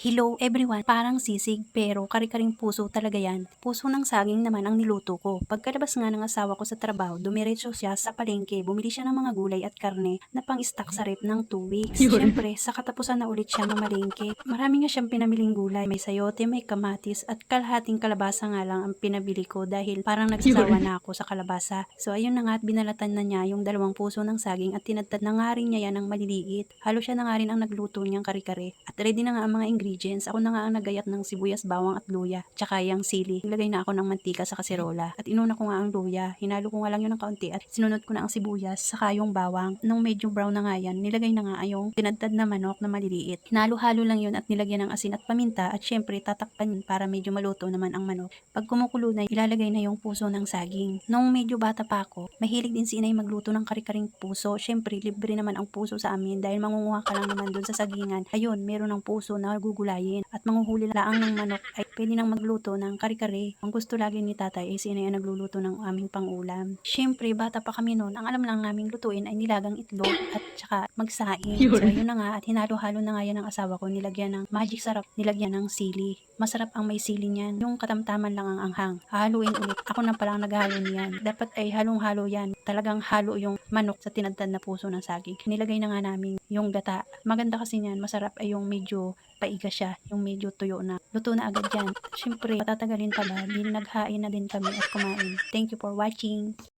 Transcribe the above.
Hello everyone, parang sisig pero kari-karing puso talaga yan. Puso ng saging naman ang niluto ko. Pagkalabas nga ng asawa ko sa trabaho, dumiretso siya sa palengke. Bumili siya ng mga gulay at karne na pang-stock sa rep ng 2 weeks. Yun. Siyempre, sa katapusan na ulit siya ng malengke. Marami nga siyang pinamiling gulay. May sayote, may kamatis at kalahating kalabasa nga lang ang pinabili ko dahil parang nagsasawa Yun. na ako sa kalabasa. So ayun na nga at binalatan na niya yung dalawang puso ng saging at tinadtad na nga rin niya yan ng maliliit. Halo siya na nga rin ang nagluto niyang kare-kare. At ready na nga ang mga ingredients. Ako na nga ang nagayat ng sibuyas, bawang at luya. Tsaka yung sili. Nilagay na ako ng mantika sa kaserola. At inuna ko nga ang luya. Hinalo ko nga lang yun ng kaunti. At sinunod ko na ang sibuyas, saka yung bawang. Nung medyo brown na nga yan, nilagay na nga yung tinadtad na manok na maliliit. Hinalo-halo lang yun at nilagyan ng asin at paminta. At syempre, tatakpan yun para medyo maluto naman ang manok. Pag kumukulo na, ilalagay na yung puso ng saging. Nung medyo bata pa ako, mahilig din si inay magluto ng kari-karing puso. Syempre, libre naman ang puso sa amin dahil mangunguha ka lang naman dun sa sagingan. Ayun, meron ng puso na gugulayin at manguhuli laang ng manok ay pwede nang magluto ng kari-kari. Ang gusto lagi ni tatay ay si inay ang nagluluto ng aming pangulam. Syempre, bata pa kami noon, ang alam lang naming lutuin ay nilagang itlog at saka magsaing. Yun. So, yun na nga at hinalo-halo na nga yan ng asawa ko. Nilagyan ng magic sarap, nilagyan ng sili. Masarap ang may sili niyan. Yung katamtaman lang ang anghang. Haluin ulit. Ako na palang naghalo niyan. Dapat ay halong-halo yan. Talagang halo yung manok sa tinadtad na puso ng saging. Nilagay na nga namin yung gata. Maganda kasi niyan. Masarap ay yung medyo paiga siya. Yung medyo tuyo na. Luto na agad yan. Siyempre, patatagalin pa ba? Di naghain na din kami at kumain. Thank you for watching.